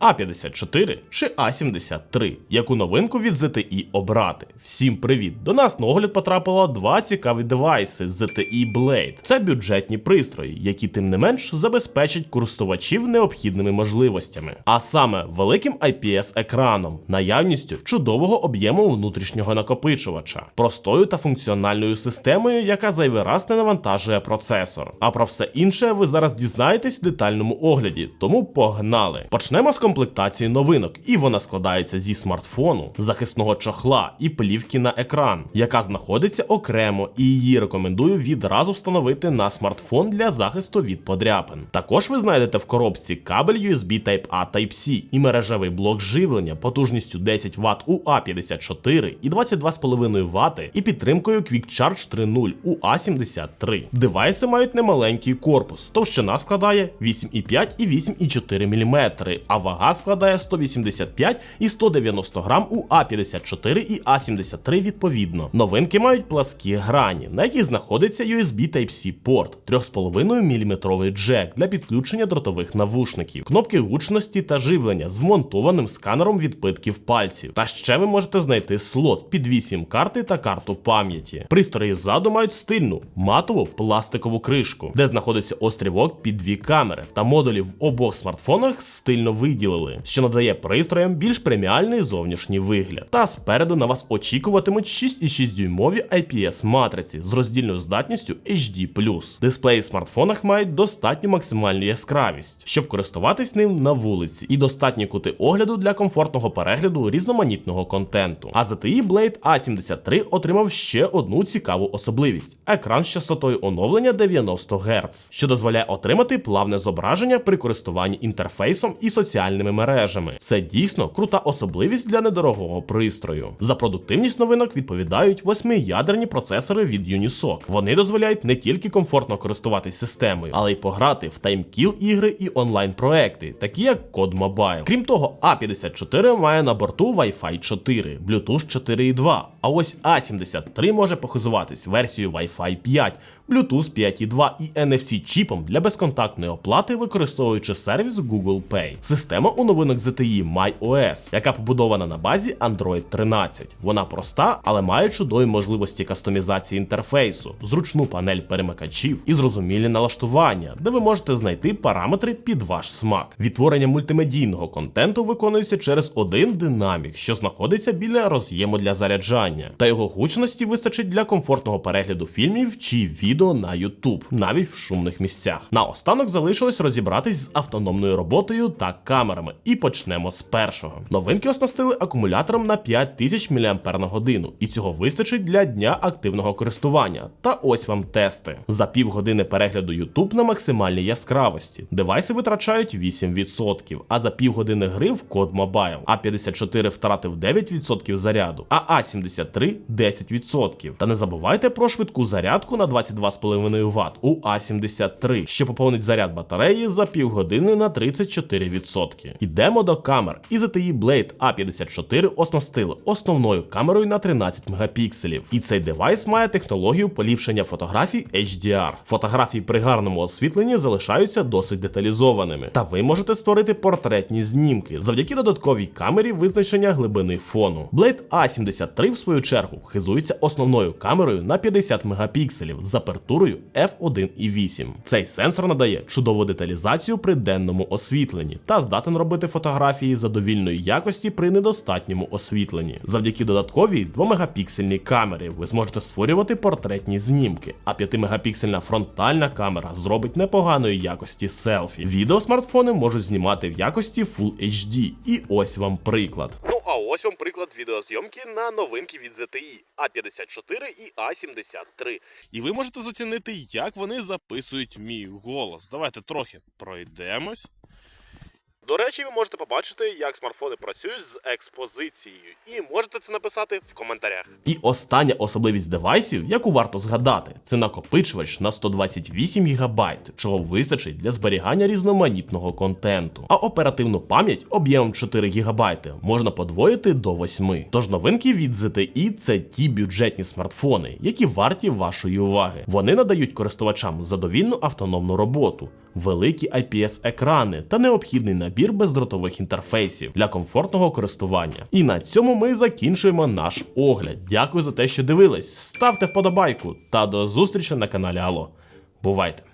А54 чи А73, яку новинку від ZTE обрати. Всім привіт! До нас на огляд потрапило два цікаві девайси ZTE Blade. Це бюджетні пристрої, які тим не менш забезпечать користувачів необхідними можливостями, а саме великим IPS-екраном, наявністю чудового об'єму внутрішнього накопичувача, простою та функціональною системою, яка зайвий раз не навантажує процесор. А про все інше ви зараз дізнаєтесь в детальному огляді, тому погнали. Почнемо з комплектації новинок, і вона складається зі смартфону, захисного чохла і плівки на екран, яка знаходиться окремо, і її рекомендую відразу встановити на смартфон для захисту від подряпин. Також ви знайдете в коробці кабель USB Type-A Type-C і мережевий блок живлення потужністю 10 Вт у А54 і 22,5 Вт і підтримкою Quick Charge 3.0 у А73. Девайси мають немаленький корпус, товщина складає 8,5 і 8,4 мм, а вага складає 185 і 190 грам у А54 і А73 відповідно. Новинки мають пласкі грані, на яких знаходиться USB Type-C порт, 3,5 мм джек для підключення дротових навушників, кнопки гучності та живлення з вмонтованим сканером відбитків пальців. Та ще ви можете знайти слот під 8 карти та карту пам'яті. Пристрої ззаду мають стильну матову пластикову кришку, де знаходиться острівок під дві камери, та модулі в обох смартфонах стильно виділили, що надає пристроям більш преміальний зовнішній вигляд. Та спереду на вас очікуватимуть 6,6 дюймові IPS матриці з роздільною здатністю HD+. Дисплеї в смартфонах мають достатню максимальну яскравість, щоб користуватись ним на вулиці, і достатні кути огляду для комфортного перегляду різноманітного контенту. А ZTE Blade A73 отримав ще одну цікаву особливість: екран з частотою оновлення 90 Гц, що дозволяє отримати плавне зображення при користуванні інтерфейсом і соціальними мережами. Це дійсно крута особливість для недорогого пристрою. За продуктивність новинок відповідають восьмиядерні процесори від Unisoc. Вони дозволяють не тільки комфортно користуватись системою, але й пограти в таймкіл ігри і онлайн проекти, такі як Code Mobile. Крім того, А54 має на борту Wi-Fi 4, Bluetooth 4.2, а ось А73 може похизуватись версією Wi-Fi 5, Bluetooth 5.2 і NFC чіпом для безконтактної оплати, використовуючи сервіс Google Pay. Система у новинок ZTE MyOS, яка побудована на базі Android 13. Вона проста, але має чудові можливості кастомізації інтерфейсу, зручну панель перемикачів і зрозумілі налаштування, де ви можете знайти параметри під ваш смак. Відтворення мультимедійного контенту виконується через один динамік, що знаходиться біля роз'єму для заряджання, та його гучності вистачить для комфортного перегляду фільмів чи відео на YouTube, навіть в шумних місцях. Наостанок залишилось розібратись з автономною роботою та камерами, і почнемо з першого. Новинки оснастили акумулятором на 5000 мАч, і цього вистачить для дня активного користування. Та ось вам тести. За півгодини перегляду YouTube на максимальній яскравості. Девайси витрачають 8%, а за півгодини гри в Code Mobile А54 втратив 9% заряду, а А73 10%. Та не забувайте про швидку зарядку на 22,5 Вт у А73, що поповнить заряд батареї за півгодини на 34%. Йдемо до камер. І ZTE Blade A54 оснастили основною камерою на 13 мегапікселів. І цей девайс має технологію поліпшення фотографій HDR. Фотографії при гарному освітленні залишаються досить деталізованими. Та ви можете створити портретні знімки завдяки додатковій камері визначення глибини фону. Blade A73 в свою чергу хизується основною камерою на 50 мегапікселів з апертурою f1.8. Цей сенсор надає чудову деталізацію при денному освітленні та здатен робити фотографії задовільної якості при недостатньому освітленні. Завдяки додатковій 2-мегапіксельній камері ви зможете створювати портретні знімки, а 5-мегапіксельна фронтальна камера зробить непоганої якості селфі. Відео смартфони можуть знімати в якості Full HD. І ось вам приклад. Ну а ось вам приклад відеозйомки на новинки від ZTE A54 і A73. І ви можете зацінити, як вони записують мій голос. Давайте трохи пройдемось. До речі, ви можете побачити, як смартфони працюють з експозицією, і можете це написати в коментарях. І остання особливість девайсів, яку варто згадати, це накопичувач на 128 ГБ, чого вистачить для зберігання різноманітного контенту. А оперативну пам'ять об'ємом 4 ГБ можна подвоїти до 8. Тож новинки від ZTE – це ті бюджетні смартфони, які варті вашої уваги. Вони надають користувачам задовільну автономну роботу, великі IPS-екрани та необхідний набір набір бездротових інтерфейсів для комфортного користування. І на цьому ми закінчуємо наш огляд. Дякую за те, що дивились. Ставте вподобайку та до зустрічі на каналі Алло. Бувайте!